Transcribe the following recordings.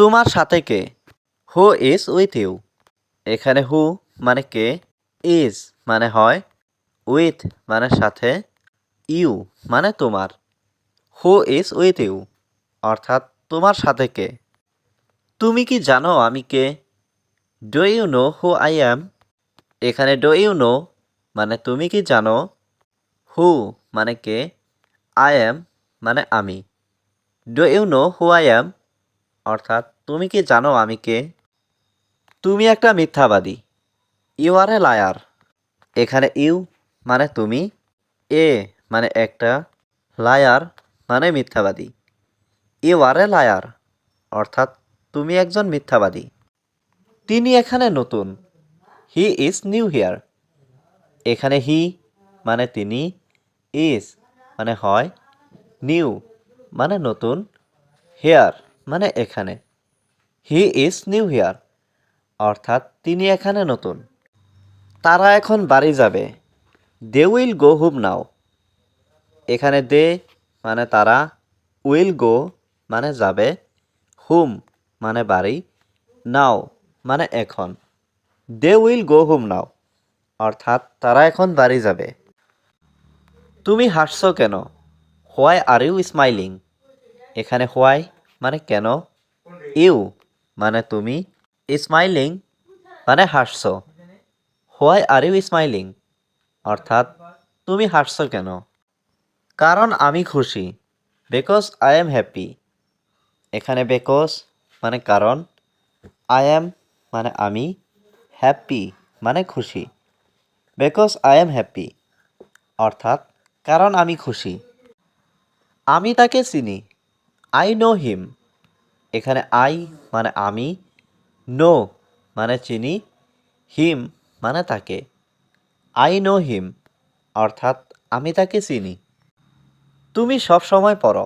তোমার সাথে কে? Who is with you. এখানে হু মানে কে? ইজ মানে হয়। উইথ মানে সাথে। ইউ মানে তোমার। Who is with you. অর্থাৎ তোমার সাথে কে? তুমি কি জানো আমি কে? Do you know who I am? এখানে ডো ইউ নো মানে তুমি কি জানো? হু মানে কে? আই অ্যাম মানে আমি। Do you know who I am? অর্থাৎ তুমি কি জানো আমি কে? তুমি একটা মিথ্যাবাদী। ইউ আর এ লায়ার এখানে ইউ মানে তুমি, এ মানে একটা লায়ার মানে মিথ্যাবাদী। ইউ আর এ লায়ার অর্থাৎ তুমি একজন মিথ্যাবাদী। তিনি এখানে নতুন। হি ইজ নিউ হিয়ার এখানে হি মানে তিনি ইজ মানে হয় নিউ মানে নতুন হেয়ার মানে এখানে। হি ইজ নিউ হিয়ার অর্থাৎ তিনি এখানে নতুন। তারা এখন বাড়ি যাবে। দে উইল গো হুম নাও এখানে দে মানে তারা উইল গো মানে যাবে। হুম মানে বাড়ি। নাও মানে এখন। দে উইল গো হুম নাও অর্থাৎ তারা এখন বাড়ি যাবে। তুমি হাসছো কেন? হোয়াই আর ইউ স্মাইলিং এখানে হোয়াই মানে কেন? ইউ মানে তুমি স্মাইলিং মানে হাসছো। Why are you smiling? অর্থাৎ তুমি হাসছো কেন? কারণ আমি খুশি। Because I am happy. এখানে বিকজ মানে কারণ, আই এম মানে আমি হ্যাপি মানে খুশি। Because I am happy. অর্থাৎ কারণ আমি খুশি। আমি তাকে চিনি। আই নো হিম এখানে আই মানে আমি নো মানে চিনি হিম মানে তাকে। আই নো হিম অর্থাৎ আমি তাকে চিনি। তুমি সব সময় পড়ো।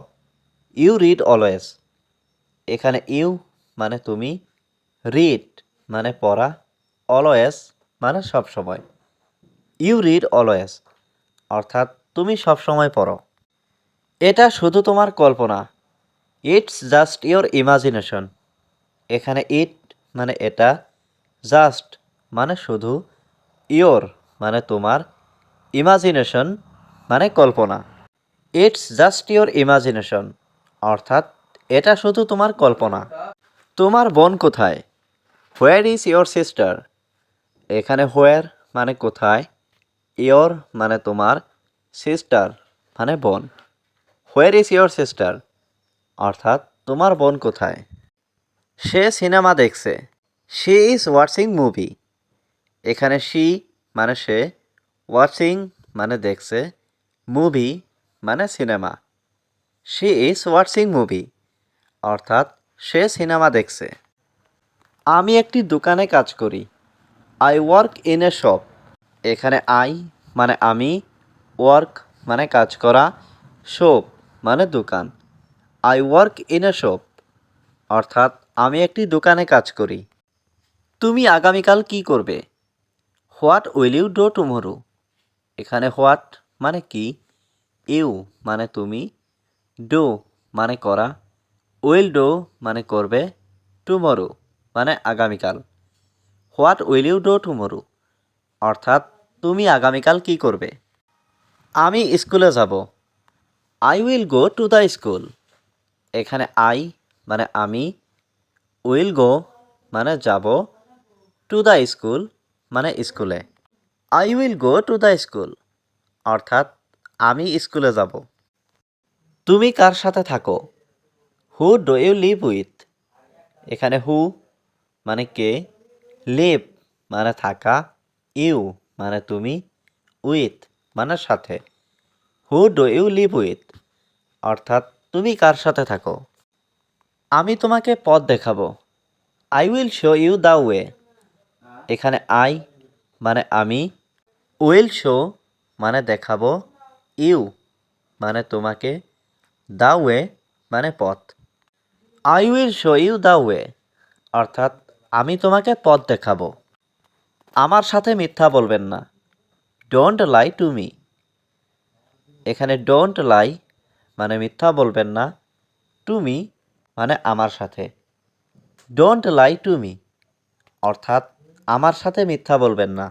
ইউ রিড অলওয়েজ এখানে ইউ মানে তুমি রিড মানে পড়া অলওয়েজ মানে সব সময়। ইউ রিড অলওয়েজ অর্থাৎ তুমি সব সময় পড়ো। এটা শুধু তোমার কল্পনা ইটস জাস্ট ইয়োর ইমাজিনেশন এখানে ইট মানে এটা জাস্ট মানে শুধু ইয়োর মানে তোমার ইমাজিনেশন মানে কল্পনা। ইটস জাস্ট ইয়োর ইমাজিনেশন অর্থাৎ এটা শুধু তোমার কল্পনা। তোমার বোন কোথায়? হোয়ার ইজ ইয়োর সিস্টার এখানে হোয়ার মানে কোথায়? ইয়োর মানে তোমার সিস্টার মানে বোন। হোয়ার ইজ ইয়োর সিস্টার অর্থাৎ তোমার বোন কোথায়? সে সিনেমা দেখছে। She is watching movie. এখানে শি মানে সে, ওয়াচিং মানে দেখছে, মুভি মানে cinema. She is watching movie, অর্থাৎ সে সিনেমা দেখছে। আমি একটি দোকানে কাজ করি। I work in a shop. এখানে আই মানে আমি, ওয়ার্ক মানে কাজ করা, শপ মানে দোকান। I work in a shop. অর্থাৎ, আমি একটি দোকানে কাজ করি। তুমি আগামীকাল কি করবে? What will you do tomorrow? এখানে হোয়াট মানে কি? ইউ মানে তুমি। ডো মানে করা। উইল ডো মানে করবে। টুমোরো মানে আগামীকাল। What will you do tomorrow? অর্থাৎ, তুমি আগামীকাল কি করবে? আমি স্কুলে যাব। I will go to the school. এখানে আই মানে আমি উইল গো মানে যাব টু দ্য স্কুল মানে স্কুলে। I will go to the school অর্থাৎ আমি স্কুলে যাব। তুমি কার সাথে থাকো? Who do you live with এখানে হু মানে কে? লিভ মানে থাকা। ইউ মানে তুমি। উইথ মানে সাথে। Who do you live with অর্থাৎ তুমি কার সাথে থাকো? আমি তোমাকে পথ দেখাবো। I will show you the way এখানে আই মানে আমি। উইল শো মানে দেখাবো। ইউ মানে তোমাকে। দ্য ওয়ে মানে পথ। I will show you the way অর্থাৎ আমি তোমাকে পথ দেখাবো। আমার সাথে মিথ্যা বলবেন না। ডোন্ট লাই টু মি এখানে ডোন্ট লাই মানে মিথ্যা বলবেন না টু মি মানে আমার সাথে। ডোন্ট লাই টু মি অর্থাৎ আমার সাথে মিথ্যা বলবেন না।